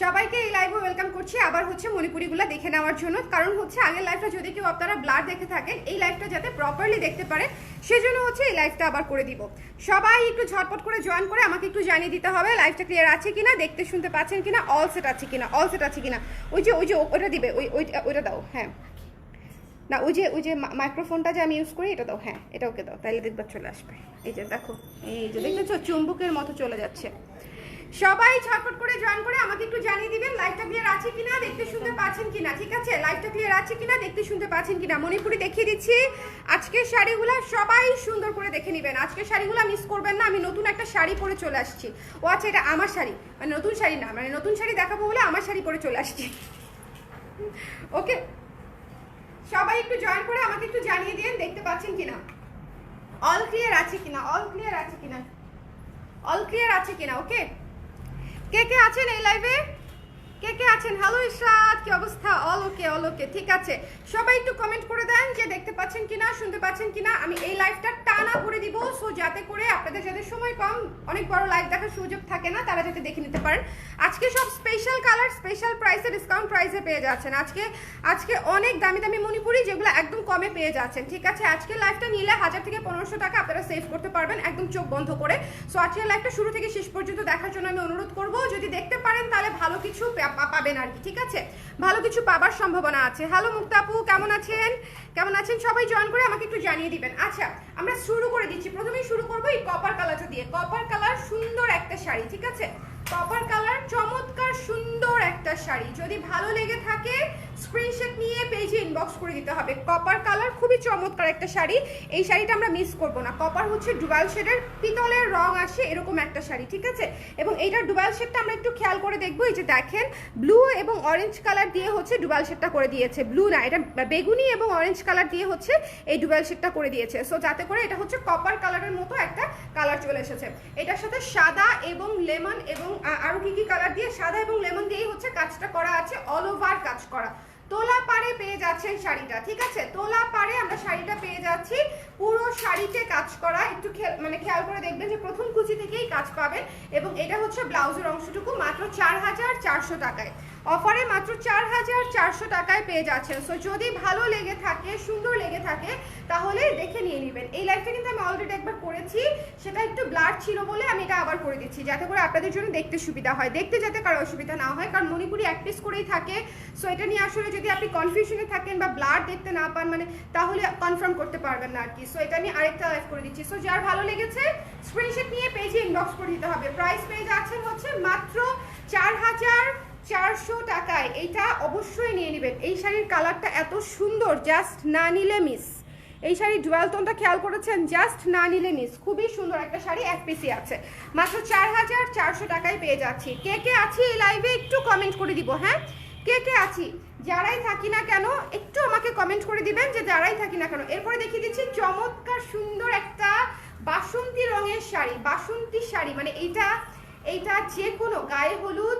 সবাইকে এই লাইভে ওয়েলকাম করছি। আবার হচ্ছে মণিপুরিগুলো দেখে নেওয়ার জন্য। কারণ হচ্ছে আগের লাইভটা যদি কেউ আপনারা ব্লার দেখে থাকেন, এই লাইভটা যাতে প্রপারলি দেখতে পারে সেজন্য হচ্ছে এই লাইভটা আবার করে দিব। সবাই একটু ঝটপট করে জয়েন করে আমাকে একটু জানিয়ে দিতে হবে লাইভটা ক্লিয়ার আছে কিনা, দেখতে শুনতে পাচ্ছেন কিনা অল সেট আছে কিনা অল সেট আছে কিনা। ওই যে ওই যে ওটা দিবে, ওই ওই, ওইটা দাও হ্যাঁ। না, ওই যে ওই যে মাইক্রোফোনটা যে আমি ইউজ করি, এটা দাও হ্যাঁ এটা ওকে দাও, তাইলে দেখবার চলে আসবে। এই যে, দেখো, এই যে দেখেছ চুম্বকের মতো চলে যাচ্ছে। সবাই ঝটপট করে জয়েন করে আমাকে একটু জানিয়ে দিবেন লাইভটা ক্লিয়ার আছে কিনা, দেখতে শুনতে পাচ্ছেন কিনা, ঠিক আছে? লাইভটা ক্লিয়ার আছে কিনা, দেখতে শুনতে পাচ্ছেন কিনা? মণিপুরি দেখিয়ে দিচ্ছি। আজকের শাড়িগুলো সবাই সুন্দর করে দেখে নেবেন। আজকের শাড়িগুলো মিস করবেন না, আমি নতুন একটা শাড়ি পরে চলে আসছি। ও আচ্ছা এটা আমার শাড়ি। মানে নতুন শাড়ি না মানে নতুন শাড়ি দেখাবো বলে আমার শাড়ি পরে চলে আসছি। ওকে? সবাই একটু জয়েন করে আমাকে একটু জানিয়ে দিন, দেখতে পাচ্ছেন কিনা? অল ক্লিয়ার আছে কিনা? অল ক্লিয়ার আছে কিনা? অল ক্লিয়ার আছে কিনা? ওকে কে কে আছেন এই লাইভে কে কে আছেন? হ্যালো ইশরাত। কি অবস্থা? অল ওকে অল ওকে ঠিক আছে। সবাই একটু কমেন্ট করে দেন যে দেখতে পাচ্ছেন কিনা, শুনতে পাচ্ছেন কিনা। আমি এই লাইভটা টানা করে দিব সো যাতে করে আপনাদের যাদের সময় কম, অনেক বড় লাইভ দেখার সুযোগ থাকে না, তারা যাতে দেখে নিতে পারেন। আজকে সব স্পেশাল কালার স্পেশাল প্রাইসে ডিসকাউন্ট প্রাইসে পেয়ে যাচ্ছেন। আজকে আজকে অনেক দামি দামি মণিপুরি যেগুলো একদম কমে পেয়ে যাচ্ছেন, ঠিক আছে? আজকে লাইভটা নিলে হাজার থেকে পনেরোশো টাকা আপনারা সেভ করতে পারবেন, একদম চোখ বন্ধ করে। সো আজকের লাইভটা শুরু থেকে শেষ পর্যন্ত দেখার জন্য আমি অনুরোধ করব, যদি দেখতে পারেন তাহলে ভালো কিছু পাবেন আর কি, ঠিক আছে? ভালো কিছু পাবার সম্ভাবনা আছে। হ্যালো মুক্তাপু, কেমন আছেন? কেমন আছেন? সবাই জয়েন করে আমাকে একটু জানিয়ে দিবেন। আচ্ছা আমরা শুরু করে দিচ্ছি। প্রথমেই শুরু করব এই কপার কালারটা দিয়ে। কপার কালার সুন্দর একটা শাড়ি, ঠিক আছে? কপার কালার চমৎকার সুন্দর একটা শাড়ি। যদি ভালো লেগে থাকে স্ক্রিনশট নিয়ে পেজে ইনবক্স করে দিতে হবে। কপার কালার খুবই চমৎকার একটা শাড়ি। এই শাড়িটা আমরা মিস করব না। কপার হচ্ছে ডুবাল শেডের পিতলের রং আসে এরকম একটা শাড়ি, ঠিক আছে? এবং এইটার ডুবাল শেডটা আমরা একটু খেয়াল করে দেখব। এই যে দেখেন ব্লু এবং অরেঞ্জ কালার দিয়ে হচ্ছে ডুবাল শেডটা করে দিয়েছে। ব্লু না, এটা বেগুনি এবং অরেঞ্জ কালার দিয়ে হচ্ছে এই ডুয়াল শেডটা করে দিয়েছে। সো যাতে করে এটা হচ্ছে কপার কালারের মতো একটা কালার চলে এসেছে। এটার সাথে সাদা এবং লেমন এবং আ- আরও কি কি কালার দিয়ে, সাদা এবং লেমন দিয়েই হচ্ছে কাজটা করা আছে। অল ওভার কাজ করা। তোলা পারে পেয়ে যাচ্ছেন শাড়িটা ঠিক আছে? তোলা পাড়ে আমরা শাড়িটা পেয়ে যাচ্ছি। পুরো শাড়িতে কাজ করা, একটু মানে খেয়াল করে দেখবেন যে প্রথম কুচি থেকেই কাজ পাবেন এবং এটা হচ্ছে ব্লাউজের অংশটুকু মাত্র চার হাজার চারশো টাকায়। অফারে মাত্র চার হাজার চারশো টাকায় পেয়ে যাচ্ছেন। সো যদি ভালো লেগে থাকে, সুন্দর লেগে থাকে, তাহলে দেখে নিয়ে নেবেন। এই লাইফটা কিন্তু আমি অলরেডি একবার করেছি, সেটা একটু ব্লার ছিল বলে আমি এটা আবার করে দিচ্ছি, যাতে করে আপনাদের জন্য দেখতে সুবিধা হয়। দেখতে যাতে কারও অসুবিধা না হয়, কারণ মণিপুরি এক পিস করেই থাকে। সো এটা নিয়ে আসলে যদি আপনি কনফিউশনে থাকেন বা ব্লার দেখতে না পান মানে তাহলে কনফার্ম করতে পারবেন না আর কি। সো এটা আমি আরেকটা লাইভ করে দিচ্ছি। সো যার ভালো লেগেছে স্ক্রিনশট নিয়ে পেজে ইনবক্স করে দিতে হবে। প্রাইস পেজ যাচ্ছেন হচ্ছে মাত্র চার হাজার চারশো টাকায়। এইটা অবশ্যই নিয়ে নেবেন। এই শাড়ির কালারটা এত সুন্দর জাস্ট না নিলে মিস এই শাড়ির ডুয়াল টোনটা খেয়াল করেছেন? জাস্ট না নিলে মিস খুবই সুন্দর একটা শাড়ি, এক পিসি আছে। মাত্র চার হাজার চারশো টাকায় পেয়ে যাচ্ছি। কে কে আছি এই লাইভে একটু কমেন্ট করে দিব হ্যাঁ? কে কে আছি? যারাই থাকি না কেন, একটু আমাকে কমেন্ট করে দিবেন যে যারাই থাকি না কেন। এরপরে দেখিয়ে দিচ্ছি চমৎকার সুন্দর একটা বাসন্তী রঙের শাড়ি, বাসন্তী শাড়ি মানে এইটা এইটা যে কোনো গায়ে হলুদ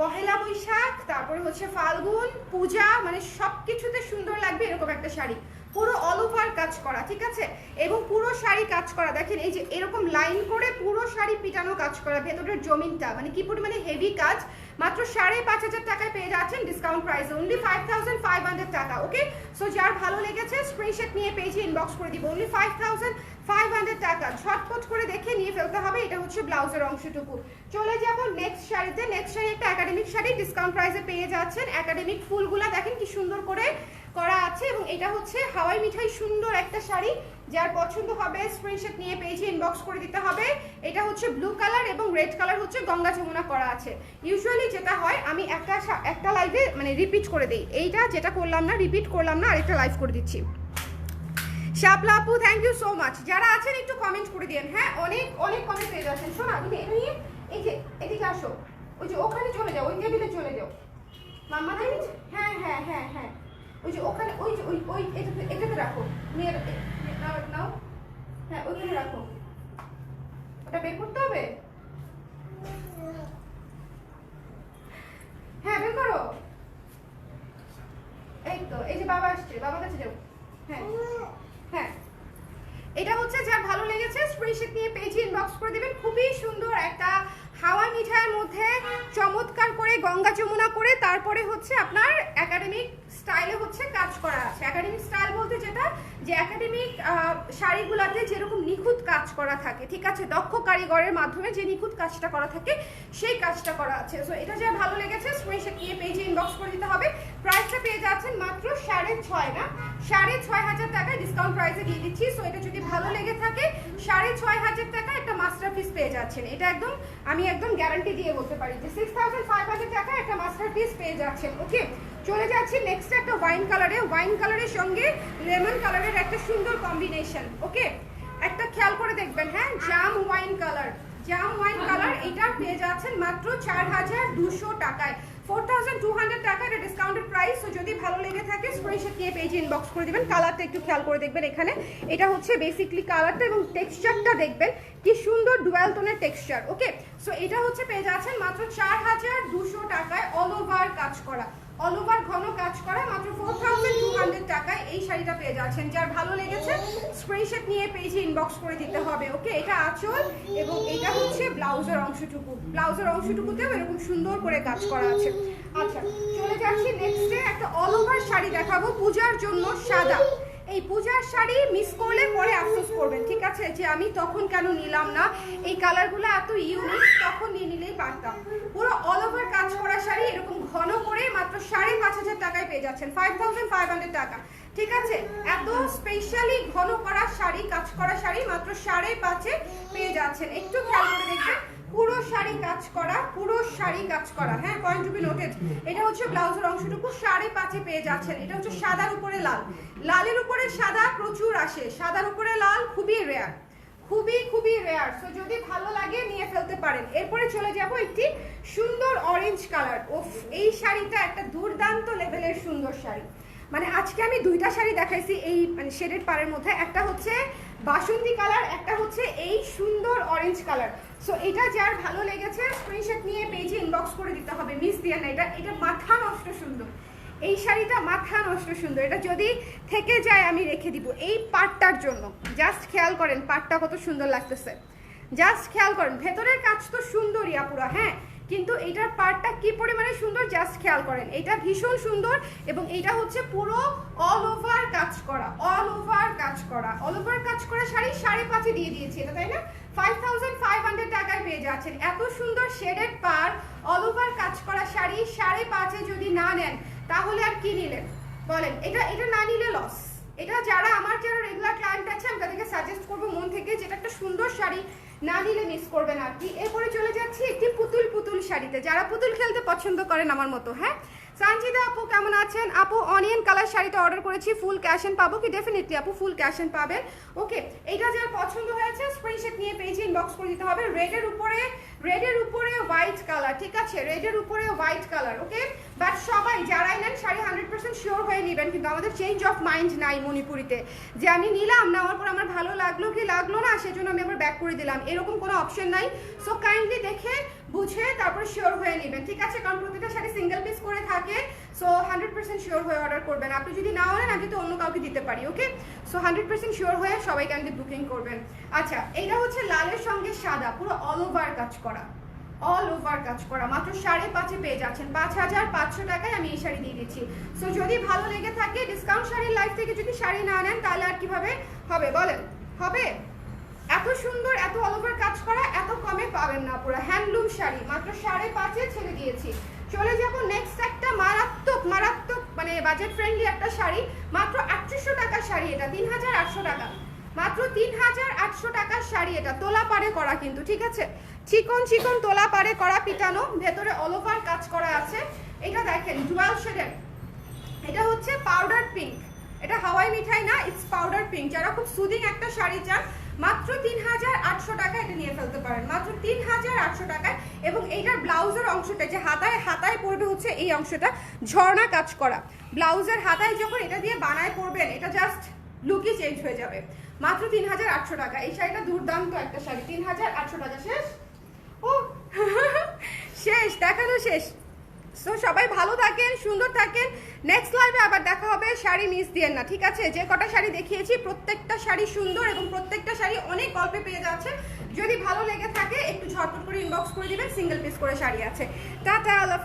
পহেলা বৈশাখ, তারপরে হচ্ছে ফাল্গুন, পূজা মানে সব কিছুতে সুন্দর লাগবে এরকম একটা শাড়ি। পুরো অল ওভার কাজ করা, ঠিক আছে? এবং পুরো শাড়ি কাজ করা, দেখেন এই যে এরকম লাইন করে পুরো শাড়ি পিটানো কাজ করা, ভেতরের জমিনটা মানে কি পরিমাণে হেভি কাজ, মাত্র সাড়ে পাঁচ হাজার টাকায় পেয়ে যাচ্ছেন ডিসকাউন্ট প্রাইসে only five thousand five hundred টাকা ওকে সো যার ভালো লেগেছে স্ক্রিনশট নিয়ে পেয়েছি ইনবক্স করে দিব only five thousand five hundred টাকা। ঝটপট করে দেখে নিয়ে ফেলতে হবে, এটা হচ্ছে ব্লাউজের অংশটুকু। চলে যাব নেক্সট শাড়িতে। নেক্সট শাড়ি একটা একাডেমিক শাড়ি ডিসকাউন্ট প্রাইসে পেয়ে যাচ্ছেন। একাডেমিক ফুলগুলা দেখেন কি সুন্দর করে করা আছে এবং এটা হচ্ছে হাওয়াই মিঠাই সুন্দর একটা শাড়ি। যার পছন্দ হবে স্ক্রিনশট নিয়ে পেজে ইনবক্স করে দিতে হবে। এটা হচ্ছে ব্লু কালার এবং রেড কালার হচ্ছে গঙ্গা যমুনা করা আছে। ইউজুয়ালি যেটা হয়, আমি একটা একটা লাইভে মানে রিপিট করে দিই। এইটা যেটা করলাম না রিপিট করলাম না, আরেকটা লাইভ করে দিচ্ছি। Shapla thank you so much যারা আছেন, একটু কমেন্ট করে দিন হ্যাঁ অনেক অনেক কমেন্ট পেয়ে যাচ্ছেন। শোনা, তুমি এটা নিয়ে, এই যে, এদিকে আসো। ওই যে, ওখানে চলে যাও, ওই টেবিলে চলে যাও। মাম্মা হ্যাঁ হ্যাঁ হ্যাঁ হ্যাঁ। ওই যে, ওখানে, ওই যে, ওই ওই, এটাতে এটাতে রাখো। এ- নাও নাও। হ্যাঁ ওইখানে রাখো। ওটা বের করতে হবে? হ্যাঁ বের করো। এই তো, এই যে বাবা আসছে, বাবার কাছে যাও। হ্যাঁ এটা হচ্ছে যার ভালো স্ক্রিনশট নিয়ে পেজে ইনবক্স করে দিবেন। খুবই সুন্দর একটা হাওয়া মিঠাইয়ের মধ্যে চমৎকার করে গঙ্গা যমুনা করে তারপরে হচ্ছে আপনার একাডেমিক স্টাইলে হচ্ছে কাজ করা আছে। একাডেমিক স্টাইল বলতে যেটা যে একাডেমিক শাড়িগুলোতে যেরকম নিখুঁত কাজ করা থাকে, ঠিক আছে? দক্ষ কারিগরের মাধ্যমে যে নিখুঁত কাজটা করা থাকে, সেই কাজটা করা আছে। সো এটা যা ভালো লেগেছে স্ক্রিনশট নিয়ে পেজে ইনবক্স করে দিতে হবে। প্রাইসটা পেয়ে যাচ্ছেন মাত্র সাড়ে ছয় না? সাড়ে ছয় হাজার টাকায় ডিসকাউন্ট প্রাইসে দিয়ে দিচ্ছি। সো এটা যদি ভালো লেগে থাকে, সাড়ে ছয় হাজার টাকা একটা মাস্টার পিস পেয়ে যাচ্ছেন। এটা একদম, আমি একদম গ্যারান্টি দিয়ে বলতে পারি যে সিক্স থাউজেন্ড ফাইভ হাজার টাকা একটা মাস্টার পিস পেয়ে যাচ্ছেন ওকে চলে যাচ্ছি নেক্সট একটা ওয়াইন কালারে ওয়াইন কালারের সঙ্গে লেমন কালারের একটা সুন্দর কম্বিনেশন ওকে একটা খেয়াল করে দেখবেন হ্যাঁ? জাম ওয়াইন কালার জাম ওয়াইন কালার এটা পেয়ে যাচ্ছেন মাত্র চার হাজার দুশো টাকায়। ফোর থাউজেন্ড টু হান্ড্রেড টাকা এটা ডিসকাউন্টেড প্রাইস তো যদি ভালো লেগে থাকে স্ক্রিনশট নিয়ে পেজে ইনবক্স করে দিবেন। কালারটা একটু খেয়াল করে দেখবেন এখানে। এটা হচ্ছে বেসিকলি কালারটা এবং টেক্সচারটা দেখবেন, কি সুন্দর ডুয়াল টোনের টেক্সচার ওকে সো এটা হচ্ছে পেয়ে যাচ্ছেন মাত্র চার হাজার দুশো টাকায় অল ওভার কাজ করা। অল ওভার ঘন কাজ করা মাত্র ফোর থাউজেন্ড টু হান্ড্রেড টাকায় এই শাড়িটা পেয়ে যাচ্ছেন। যার ভালো লেগেছে স্ক্রিনশট নিয়ে পেজে ইনবক্স করে দিতে হবে ওকে এটা আঁচল এবং এটা হচ্ছে ব্লাউজের অংশটুকু। ব্লাউজের অংশটুকুতেও এরকম সুন্দর করে কাজ করা আছে। আচ্ছা চলে যাচ্ছি নেক্সট ডে একটা অল ওভার শাড়ি দেখাবো, পূজার জন্য সাদা। এই পূজার শাড়ি মিস করলে পরে আফসোস করবেন, ঠিক আছে? যে আমি তখন কেন নিলাম না? এই কালারগুলো এত ইউনিক তখন নিয়ে নিলেই পারতাম। পুরো অল ওভার কাজ করা শাড়ি, এরকম ঘন করে মাত্র সাড়ে পাঁচ হাজার টাকায় পেয়ে যাচ্ছেন। ফাইভ থাউজেন্ড ফাইভ টাকা। ঠিক আছে? এত স্পেশালি ঘন করা শাড়ি, কাজ করা শাড়ি মাত্র সাড়ে পাঁচে পেয়ে যাচ্ছেন। একটু খেয়াল করে দেখবেন, পুরো শাড়ি কাজ করা, পুরো শাড়ি কাজ করা। হ্যাঁ পয়েন্ট টু বি নোটেড এটা হচ্ছে ব্লাউজের অংশটুকু সাড়ে পাঁচে পেয়ে যাচ্ছেন। এটা হচ্ছে সাদার উপরে লাল। লালের উপরে সাদা প্রচুর আসে। সাদার উপরে লাল খুবই রেয়ার খুবই খুবই রেয়ার সো যদি ভালো লাগে, নিয়ে ফেলতে পারেন। এরপরে চলে যাব একটি সুন্দর অরেঞ্জ কালার ওফ এই শাড়িটা একটা দুর্দান্ত লেভেলের সুন্দর শাড়ি। মানে আজকে আমি দুইটা শাড়ি দেখাইছি এই মানে শেডেড পাড়ের মধ্যে। একটা হচ্ছে বাসন্তী কালার, একটা হচ্ছে এই সুন্দর অরেঞ্জ কালার। সো এটা যার ভালো লেগেছে স্ক্রিনশট নিয়ে পেজে ইনবক্স করে দিতে হবে। মিস দিয়ে না এটা এটা মাথা নষ্ট সুন্দর। এই শাড়িটা মাথা নষ্ট সুন্দর। এটা যদি থেকে যায়, আমি রেখে দিব এই পাটটার জন্য। জাস্ট খেয়াল করেন পাটটা কত সুন্দর লাগতেছে। জাস্ট খেয়াল করেন, ভেতরের কাজ তো সুন্দরই আপুরা হ্যাঁ? কিন্তু এটার পার্টটা কি পরিমাণে সুন্দর জাস্ট খেয়াল করেন। এটা ভীষণ সুন্দর এবং এটা হচ্ছে পুরো অল ওভার কাজ করা অল ওভার কাজ করা। অল ওভার কাজ করা শাড়ি সাড়ে পাঁচে দিয়ে দিয়েছি, এটা তাই না? ফাইভ থাউজেন্ড ফাইভ হান্ড্রেড টাকায় পেয়ে যাচ্ছেন। এত সুন্দর শেডেড পার অল ওভার কাজ করা শাড়ি সাড়ে পাঁচে যদি না নেন, তাহলে আর কি নিলেন? বলেন, এটা এটা না নিলে লস এটা যারা, আমার যারা রেগুলার ক্লায়েন্ট আছে, আমি তাদেরকে সাজেস্ট করব মন থেকে যেটা একটা সুন্দর শাড়ি না নিলে মিস করবেন আর কি এরপরে চলে যাচ্ছি একটি পুতুল পুতুল শাড়িতে। যারা পুতুল খেলতে পছন্দ করেন আমার মতো হ্যাঁ? সানজিদা আপু কেমন আছেন? আপু অনিয়ন কালার শাড়িটা অর্ডার করেছি ফুল ক্যাশ এন্ড পাবো কি? ডেফিনেটলি আপু ফুল ক্যাশ এন্ড পাবেন। ওকে এটা যার পছন্দ হয়েছে ইনবক্স করে দিতে হবে। রেডের উপরে রেডের উপরে হোয়াইট কালার ঠিক আছে? রেডের উপরে হোয়াইট কালার ওকে বাট সবাই যারাই নেন শাড়ি হান্ড্রেড পার্সেন্ট শিওর হয়ে নেবেন। কিন্তু আমাদের চেঞ্জ অফ মাইন্ড নাই মণিপুরিতে। যে আমি নিলাম না পর আমার ভালো লাগল কি লাগল না, সেজন্য আমি আবার ব্যাক করে দিলাম। এরকম কোনো অপশন নাই। সো কাইন্ডলি দেখে বুঝে তারপর শিওর হয়ে নেবেন। ঠিক আছে, কারণ প্রতিটা শাড়ি সিঙ্গেল পিস করে থাকে সো হান্ড্রেড পার্সেন্ট শিওর হয়ে অর্ডার করবেন। আপনি যদি না নেন আমি তো অন্য কাউকে দিতে পারি okay so hundred percent sure হয়ে সবাই কাইন্ডলি বুকিং করবেন। আচ্ছা এটা হচ্ছে লালের সঙ্গে সাদা, পুরো অল ওভার কাজ করা। অল ওভার কাজ করা। মাত্র সাড়ে পাঁচে পেয়ে যাচ্ছেন। পাঁচ হাজার পাঁচশো টাকায় আমি এই শাড়ি দিয়ে দিচ্ছি। সো যদি ভালো লেগে থাকে ডিসকাউন্ট শাড়ির লাইফ থেকে যদি শাড়ি না নেন, তাহলে আর কীভাবে? হবে, বলেন। হবে? এত সুন্দর, এত অল ওভার কাজ করা, এত কমে পাবেন না পুরো। হ্যান্ডলুম শাড়ি, মাত্র সাড়ে পাঁচে ছেড়ে দিয়েছি। চলে যাব নেক্সট একটা মারাত্মক মারাত্মক মানে বাজেট ফ্রেন্ডলি একটা শাড়ি। মাত্র আটত্রিশশো টাকা শাড়ি এটা তিন হাজার আটশো টাকা। মাত্র তিন হাজার আটশো টাকার শাড়ি এটা, তোলা পারে করা কিন্তু, ঠিক আছে? চিকন চিকন তোলা পারে করা পিটানো, ভেতরে অল ওভার কাজ করা আছে। এটা দেখেন জুয়াল শেডের এটা হচ্ছে পাউডার পিঙ্ক এটা হাওয়াই মিঠাই না ইটস পাউডার পিঙ্ক যারা খুব সুদিং একটা শাড়ি চান মাত্র তিন হাজার আটশো টাকা এটা নিয়ে ফেলতে পারেন। মাত্র তিন হাজার আটশো টাকায় এবং এইটার ব্লাউজের অংশটা, যে হাতায় হাতায় পড়বে হচ্ছে এই অংশটা, ঝর্ণা কাজ করা। ব্লাউজের হাতায় যখন এটা দিয়ে বানায় পড়বেন এটা জাস্ট লুকই চেঞ্জ হয়ে যাবে। মাত্র তিন হাজার আটশো টাকা। এই শাড়িটা দুর্দান্ত একটা শাড়ি। তিন হাজার আটশো টাকা, শেষ? ও, শেষ দেখানো শেষ। সো সবাই ভালো থাকেন, সুন্দর থাকেন। নেক্সট লাইভে আবার দেখা হবে, শাড়ি মিস দিয়ে না, ঠিক আছে? যে কটা শাড়ি দেখিয়েছি, প্রত্যেকটা শাড়ি সুন্দর এবং প্রত্যেকটা শাড়ি অনেক গল্পে পেয়ে যাচ্ছে। যদি ভালো লেগে থাকে, একটু ঝটপট করে ইনবক্স করে দিবেন সিঙ্গেল পিস করে শাড়ি আছে। টাটা আল্লাহ